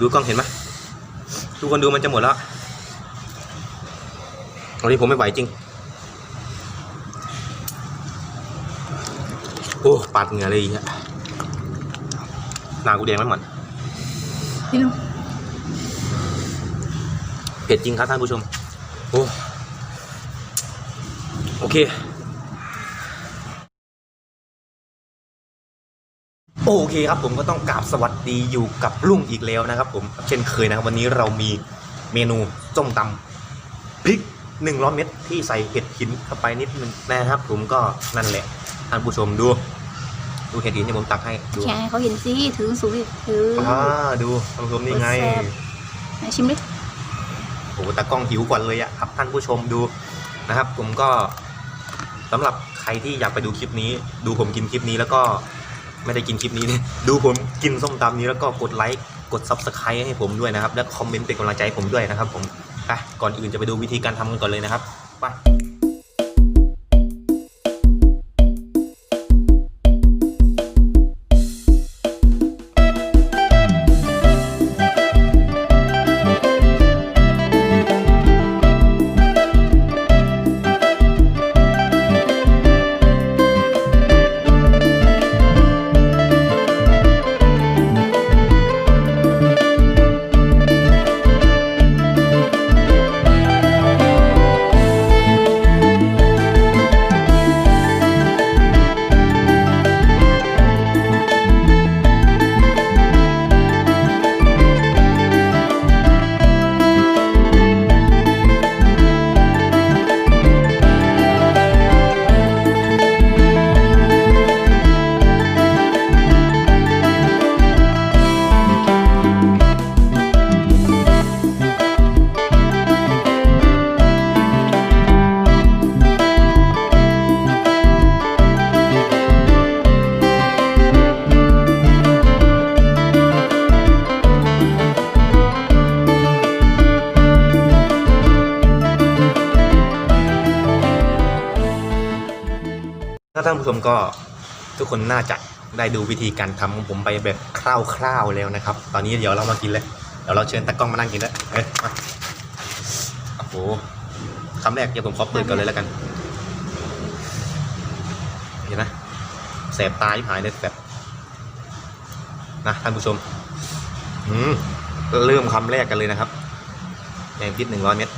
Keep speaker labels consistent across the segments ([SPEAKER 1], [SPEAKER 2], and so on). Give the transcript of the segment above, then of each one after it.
[SPEAKER 1] ดูกล้องเห็นไหมทุกคนดูมันจะหมดแล้วตอนนี้ผมไม่ไหวจริง โอ้ปาดเหงื่อเลยอีกอะหน้ากูแดงไม่หมด
[SPEAKER 2] นี่ลูก
[SPEAKER 1] เผ็ดจริงครับท่านผู้ชม โอ้ โอเค โอเคครับผมก็ต้องกราบสวัสดีอยู่กับลุงอีกแล้วนะครับผมเช่นเคยนะครับวันนี้เรามีเมนูส้มตำพริกหนึ่งร้อยเม็ดที่ใส่เห็ดหินเข้าไปนิดนึงนะครับผมก็นั่นแหละท่านผู้ชมดู ดูเห็ดหินที่ผมตักให้ดู
[SPEAKER 2] แชร์ให้เขาเห็นสิถือสูงดิถือ
[SPEAKER 1] อ่าดูท่านผู้ชมนี่ไง
[SPEAKER 2] แซ่บไหนชิมดิ
[SPEAKER 1] โอ้โหตากล้องหิวก่อนเลยอะครับท่านผู้ชมดูนะครับ ผมก็สำหรับใครที่อยากไปดูคลิปนี้ ดูผมกินคลิปนี้แล้วก็ ไม่ได้กินคลิปนี้เนี่ยดูผมกินส้มตำนี้แล้วก็กดไลค์กด subscribe ให้ผมด้วยนะครับ และคอมเมนต์เป็นกำลังใจให้ผมด้วยนะครับ ผมไปก่อนอื่นจะไปดูวิธีการทำกันก่อนเลยนะครับไป ถ้าท่านผู้ชมก็ทุกคนน่าจะได้ดูวิธีการทำของผมไปแบบคร่าวๆแล้วนะครับ ตอนนี้เดี๋ยวเรามากินเลยเดี๋ยวเราเชิญตากล้องมานั่งกินแล้วเอ้ยมาโอ้โหคำแรกเดี๋ยวผมขอเปิดก่อนเลยแล้วกันเห็นไหมแสบตาที่หายเลยแบบนะท่านผู้ชมอืมเริ่มคำแรกกันเลยนะครับแกงพริกหนึ่งร้อยเม็ด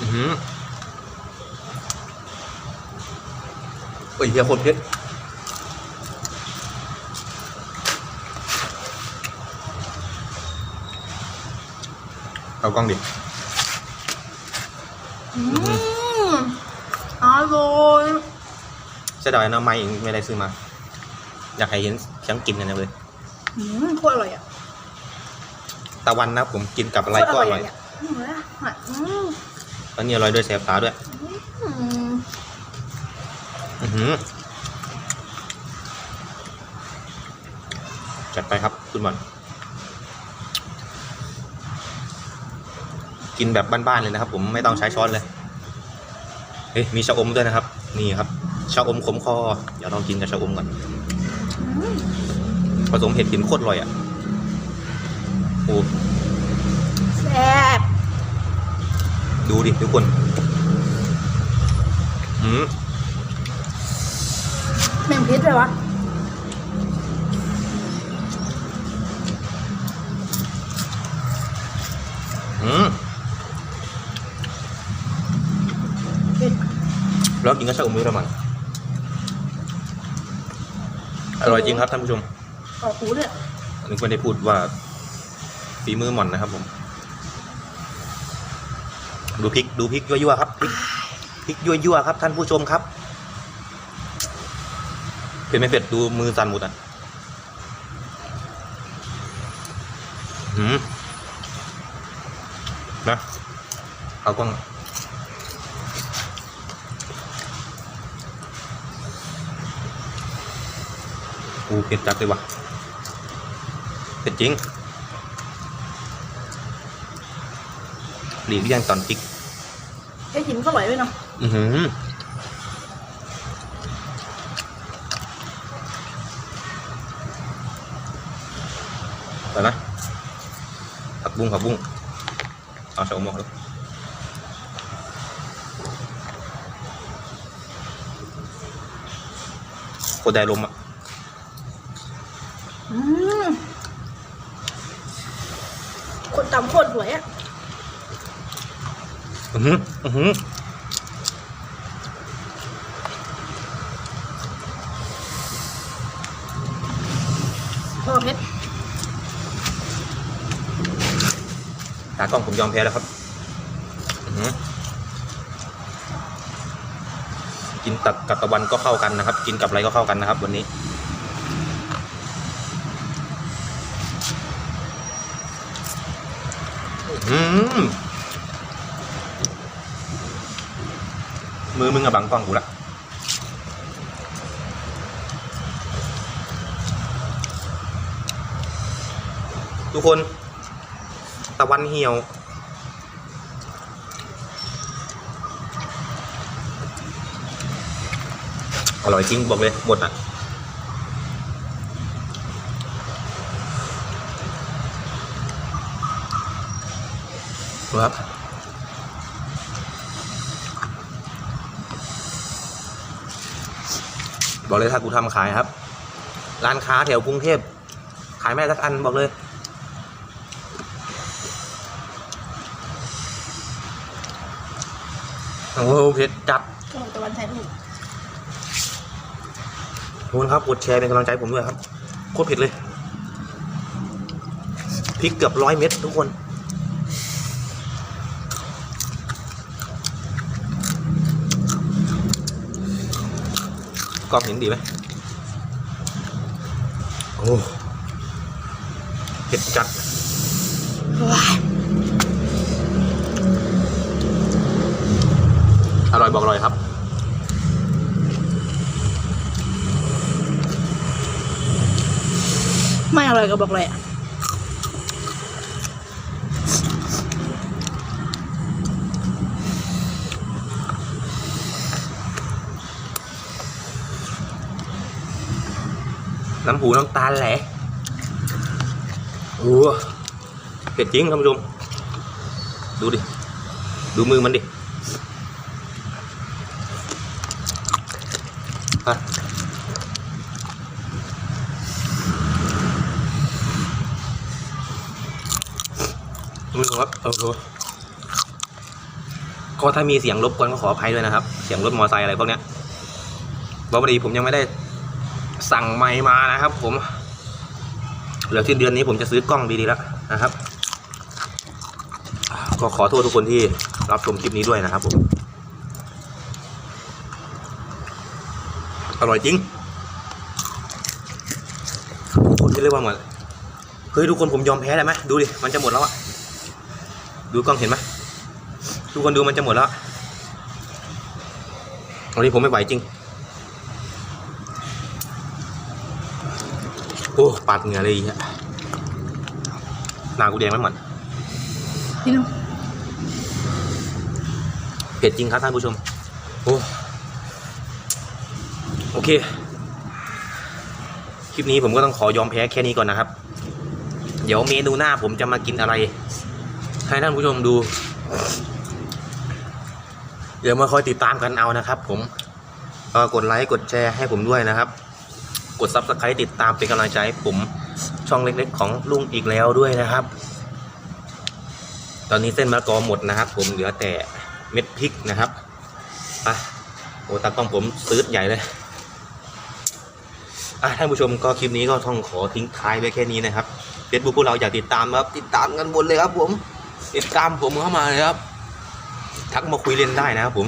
[SPEAKER 1] อือ โอ้ยเฮียโคตรเผ็ดเอากล้องดิ
[SPEAKER 2] อืมอร่อย
[SPEAKER 1] เสียดายนะไม่เองไม่ได้ซื้อมา อยากให้เห็นเสียงกินกันนะเลย
[SPEAKER 2] อืมโคตรอร่อยอะ
[SPEAKER 1] ตะวันนะผมกินกับอะไรก็อร่อย
[SPEAKER 2] โคตะอืมอืม
[SPEAKER 1] ตอนนี้อร่อยด้วยแสบตาด้วย
[SPEAKER 2] อืม
[SPEAKER 1] อือหือ จัดไปครับคุณบอลกินแบบบ้านๆเลยนะครับ ผมไม่ต้องใช้ช้อนเลย เฮ้ยมีชะอมด้วยนะครับ นี่ครับชะอมขมคอเดี๋ยวลองกินกับชะอมก่อน
[SPEAKER 2] อืม
[SPEAKER 1] ผสมเห็ดหินโคตรอร่อยอะโอ้
[SPEAKER 2] แซ่บ
[SPEAKER 1] ดูดิทุกคน อืม
[SPEAKER 2] แม่งพิษเลยวะ
[SPEAKER 1] อืม
[SPEAKER 2] พิษ
[SPEAKER 1] แล้วกินกับชะอมมือละมันอร่อยจริงครับท่านผู้ชม
[SPEAKER 2] ออกหูเนี่ย
[SPEAKER 1] อันนี้ไม่ได้พูดว่าฝีมือหม่อนนะครับผม ดูพริกดูพริกยั่วๆครับพริกพริกยั่วๆครับท่านผู้ชมครับ เผ็ดไม่เผ็ดดูมือสั่นหมดอะหืมนะเอากล้องกูเผ็ดจัดเลยว่ะเป็นจริงหลีกเลี่ยงตอนพริก
[SPEAKER 2] ไอ้หินก็อร่อยด้วยเนาะ
[SPEAKER 1] อือหือ ไปนะผัก บุ้งผักบุ้งเอาใส่หมวกเลยโคตรได้ลมอะ
[SPEAKER 2] อืมคนตำโคตรสวยอะ
[SPEAKER 1] อือหืออือหือ
[SPEAKER 2] พ่อเพชร
[SPEAKER 1] ตากล้องผมยอมแพ้แล้วครับกินตัดกับตะวันก็เข้ากันนะครับ กินกับอะไรก็เข้ากันนะครับ วันนี้มือมึงอะบังกล้องกูละทุกคนะวันเหี่ยวอร่อยจริงบอกเลยหมดอะครับบอกเลยถ้ากูทำขายครับ ร้านค้าแถวกรุงเทพขายไม่ได้สักอันบอกเลย โอ้โหเผ็ดจัด
[SPEAKER 2] ก็ตะวันถ่ายรูป
[SPEAKER 1] ทุกคนครับกดแชร์เป็นกำลังใจให้ผมด้วยครับโคตรเผ็ดเลยพริกเกือบร้อยเม็ดทุกคนกล้องเห็นดีไหมโอ้เผ็ดจัด
[SPEAKER 2] ว้าย
[SPEAKER 1] อ ร่อยบอกอร่อยครับ
[SPEAKER 2] ไม่อร่อยก็บอกเลยอะ
[SPEAKER 1] น้ำหูน้ำตาลแหละโอ้เผ็ดจริงท่านผู้ชม ดูดิ ดูมือมันดิ ท่านผู้ชมครับโอ้โหก็ถ้ามีเสียงรบกวนก็ขออภัยด้วยนะครับ เสียงรถมอเตอร์ไซค์อะไรพวกเนี้ยเพราะพอดีผมยังไม่ได้สั่งไมค์มานะครับ ผมเดี๋ยวสิ้นเดือนนี้ผมจะซื้อกล้องดีๆแล้วนะครับ ก็ขอโทษทุกคนที่รับชมคลิปนี้ด้วยนะครับผม อร่อยจริงคนที่เรียกว่าเหมดเฮ้ยทุกคนผมยอมแพ้ได้ไหมดูดิ มันจะหมดแล้วอะ ดูกล้องเห็นไหมทุกคนดูมันจะหมดแล้ววันนี้ผมไม่ไหวจริง โอ้ปาดเหงื่อเลยอีกอะหน้ากูแดงไม่หมด
[SPEAKER 2] พี่น้อง
[SPEAKER 1] เผ็ดจริงครับท่านผู้ชม โอ้โอเค คลิปนี้ผมก็ต้องขอยอมแพ้แค่นี้ก่อนนะครับ เดี๋ยวเมนูหน้าผมจะมากินอะไร ให้ท่านผู้ชมดู เดี๋ยวมาคอยติดตามกันเอานะครับ ผมกดไลค์กดแชร์ให้ผมด้วยนะครับ กดซับสไครต์ติดตามเป็นกำลังใจให้ผมช่องเล็กๆ ของลุงอีกแล้วด้วยนะครับ ตอนนี้เส้นมะละกอหมดนะครับ ผมเหลือแต่เม็ดพริกนะครับอะโอ้ตากล้องผมซื้อใหญ่เลยอะท่านผู้ชมก็คลิปนี้ก็ต้องขอทิ้งท้ายไว้แค่นี้นะครับเฟซบุ๊กพวกเราอยากติดตามครับ ติดตามกันบนเลยครับผม ติดตามผมเข้ามาเลยครับ ทักมาคุยเล่นได้นะครับผม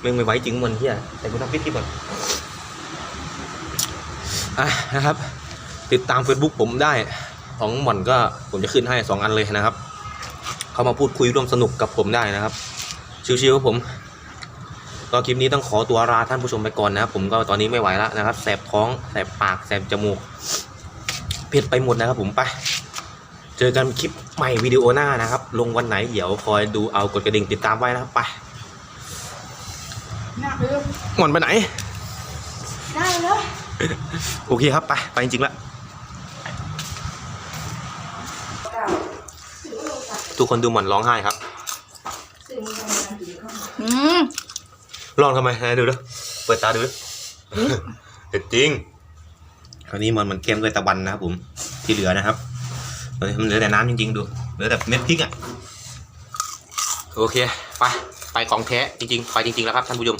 [SPEAKER 1] ไม่งไม่ไหวจริงมันเที่ยแต่กูทำพิษที่ก่อนอะนะครับ ติดตาม Facebook ผมได้ของหม่อนก็ผมจะขึ้นให้สองอันเลยนะครับ เข้ามาพูดคุยร่วมสนุกกับผมได้นะครับ ชิวๆครับผมก็คลิปนี้ต้องขอตัวลาท่านผู้ชมไปก่อนนะครับ ผมก็ตอนนี้ไม่ไหวแล้วนะครับ แสบท้อง แสบปาก แสบจมูกเผ็ดไปหมดนะครับผมไป จอกันคลิปใหม่วิดีโอหน้านะครับ ลงวันไหนเดี๋ยวคอยดูเอากดกระดิ่งติดตามไว้นะครับไป
[SPEAKER 2] หน้าไปเลย
[SPEAKER 1] หม่อนไปไหน
[SPEAKER 2] ได้เลย
[SPEAKER 1] โอเคครับไปไปจริงๆแล้วทุกคนดูเหมือนร้องไห้ครับ
[SPEAKER 2] อืม
[SPEAKER 1] ลองทำไมไหนดูดิเปิดตาดูดิเด็ดจริง คราวนี้มันมันเค็มด้วยตะวันนะครับผมที่เหลือนะครับ เฮ้ยมันเหลือแต่น้ำจริงๆดู เหลือแต่เม็ดพริกอะ โอเค ไป ไปของแท้จริงๆ ไปจริงๆแล้วครับท่านผู้ชม